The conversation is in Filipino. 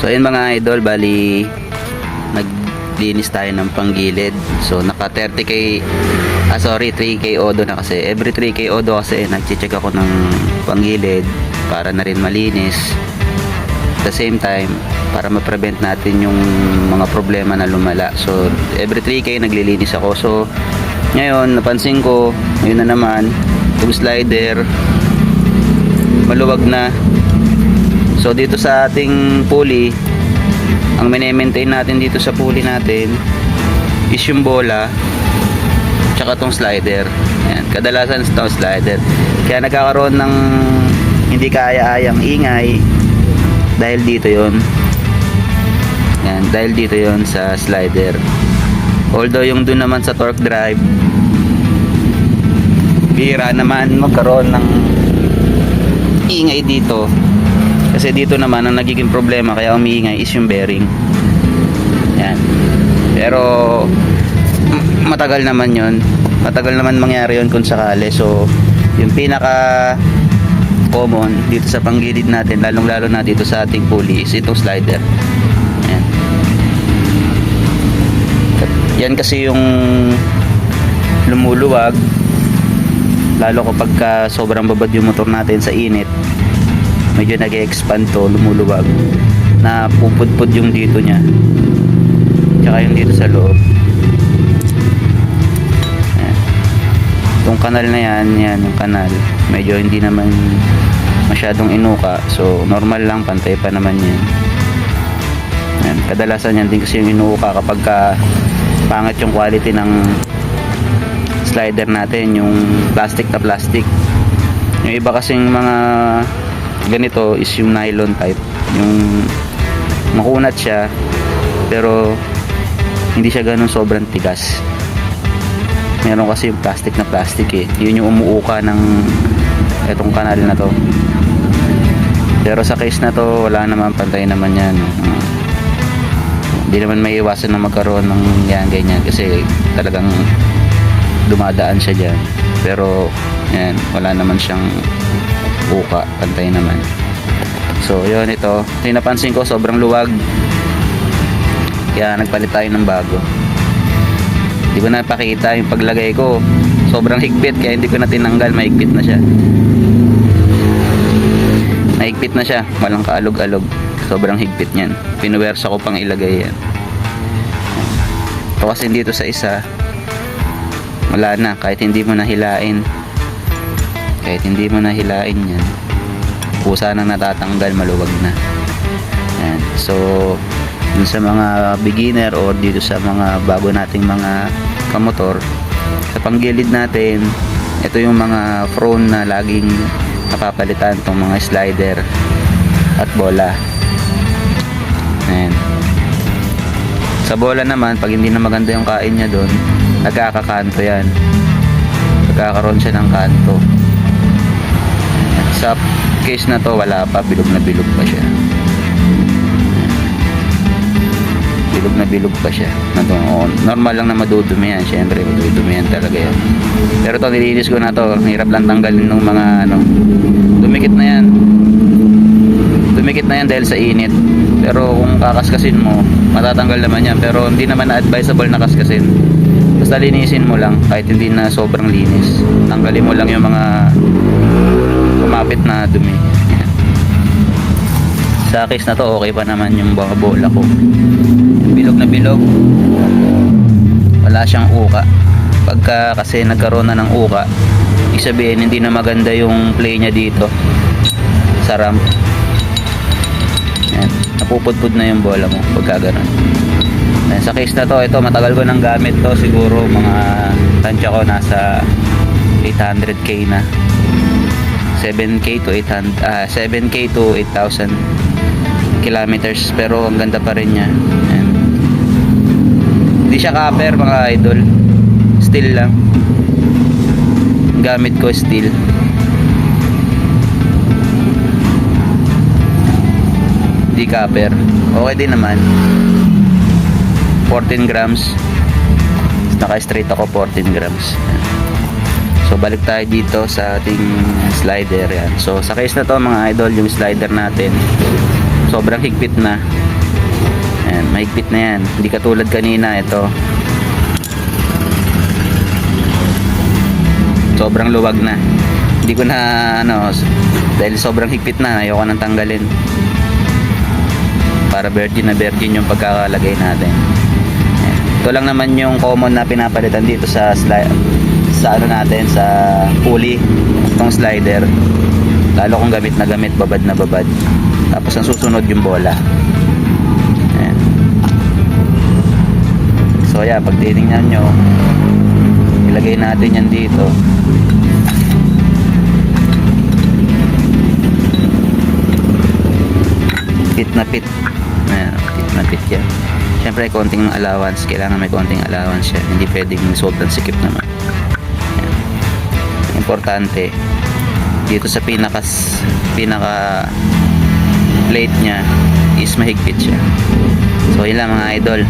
So ayun mga idol, bali naglinis tayo ng panggilid. So naka 30k ah sorry 3k odo na kasi every 3k odo kasi nagche-check ako ng panggilid para na rin malinis. At the same time para ma-prevent natin yung mga problema na lumala. So every 3k naglilinis ako. So ngayon napansin ko, yun na naman, yung slider maluwag na So dito sa ating pulley, ang mine-maintain natin dito sa pulley natin is yung bola tsaka tong slider. Ayan, kadalasan itong slider. Kaya nagkakaroon ng hindi kaya-ayang ingay dahil dito yon. Yan, dahil dito yon sa slider. Although yung dun naman sa torque drive, bira naman magkaroon ng ingay dito kasi dito naman ang nagiging problema kaya umiingay is yung bearing. Yan. Pero matagal naman 'yon. Matagal naman mangyari 'yon kung sakali. So, yung pinaka common dito sa panggilid natin, lalong-lalo na dito sa ating pulley is itong slider. Yan. Yan kasi yung lumuluwag lalo kapag ka sobrang babad yung motor natin sa init medyo nag-expand to lumuluwag na pupudpud yung dito niya. Tsaka yung dito sa loob. Ayan. itong kanal na yan yan yung kanal. Medyo hindi naman masyadong inuka so normal lang pantay pa naman yan. Yan. kadalasan yan din kasi yung inuka kapag ka pangit yung quality ng slider natin yung plastic na plastic. Yung iba kasing mga ganito is yung nylon type. Yung makunat siya pero hindi siya ganun sobrang tigas. Meron kasi yung plastic na plastic eh. Yun yung umuuka ng etong kanal na to. Pero sa case na to wala naman pantay naman yan. Hindi naman may iwasan na magkaroon ng yan ganyan. Kasi talagang dumadaan siya dyan. Pero yan wala naman siyang uka pantay naman. So yun ito. Yung napansin ko sobrang luwag. Kaya nagpalit tayo ng bago. Hindi ko na pakita yung paglagay ko? Sobrang higpit kaya hindi ko na tinanggal. Mahigpit na siya. Mahigpit na siya. Walang kaalog-alog. Sobrang higpit niyan. Pinuwersa ko pang ilagay yan. Ito kasi dito sa isa. Wala na kahit hindi mo nahilain kahit hindi mo nahilain yan pusa nang natatanggal maluwag na yan. so dun sa mga beginner or dito sa mga bago nating mga kamotor sa panggilid natin ito yung mga frone na laging napapalitan tong mga slider at bola Ayan. Sa bola naman, pag hindi na maganda yung kain niya doon, nagkakakanto yan. Nagkakaroon siya ng kanto. Sa case na to, wala pa, bilog na bilog pa siya. Bilog na bilog pa siya. Na to, oh, normal lang na madudumi yan, syempre, madudumi yan talaga yan. Pero to, nilinis ko na to, hirap lang tanggalin ng mga, ano, dumikit na yan. Dumikit na yan dahil sa init. Pero kung kakaskasin mo, matatanggal naman yan. Pero hindi naman na-advisable na kaskasin. Basta linisin mo lang kahit hindi na sobrang linis. Tanggalin mo lang yung mga kumapit na dumi. Yan. Sa case na to, okay pa naman yung bola ko. Bilog na bilog, wala siyang uka. Pagka kasi nagkaroon na ng uka, ibig hindi na maganda yung play niya dito sa ramp. Yan. Napupudpud na yung bola mo pagka ganun. Then, sa case na to, ito matagal ko nang gamit to siguro mga tansya ko nasa 800k na. 7k to 800 ah 7k to 8,000 kilometers pero ang ganda pa rin niya. Yan. Hindi siya copper mga idol. Steel lang. Gamit ko steel. Di copper. Okay din naman. 14 grams. Naka-straight ako 14 grams. So balik tayo dito sa ating slider yan. So sa case na to mga idol yung slider natin sobrang higpit na Ayan, mahigpit na yan. Hindi katulad kanina, ito. Sobrang luwag na. Hindi ko na, ano, dahil sobrang higpit na, ayoko nang tanggalin. Para virgin na virgin yung pagkakalagay natin. Ayan. Ito lang naman yung common na pinapalitan dito sa slide sa ano natin sa pulley itong slider. Lalo kung gamit na gamit babad na babad. Tapos ang susunod yung bola. Ayan. so yeah pag titingnan nyo ilagay natin yan dito. Fit na fit Ayan, fit na fit yan. Syempre konting allowance. Kailangan may konting allowance yan hindi pwedeng sobrang sikip naman. Ayan. Importante dito sa pinakas pinaka plate niya is mahigpit siya. So yun lang mga idol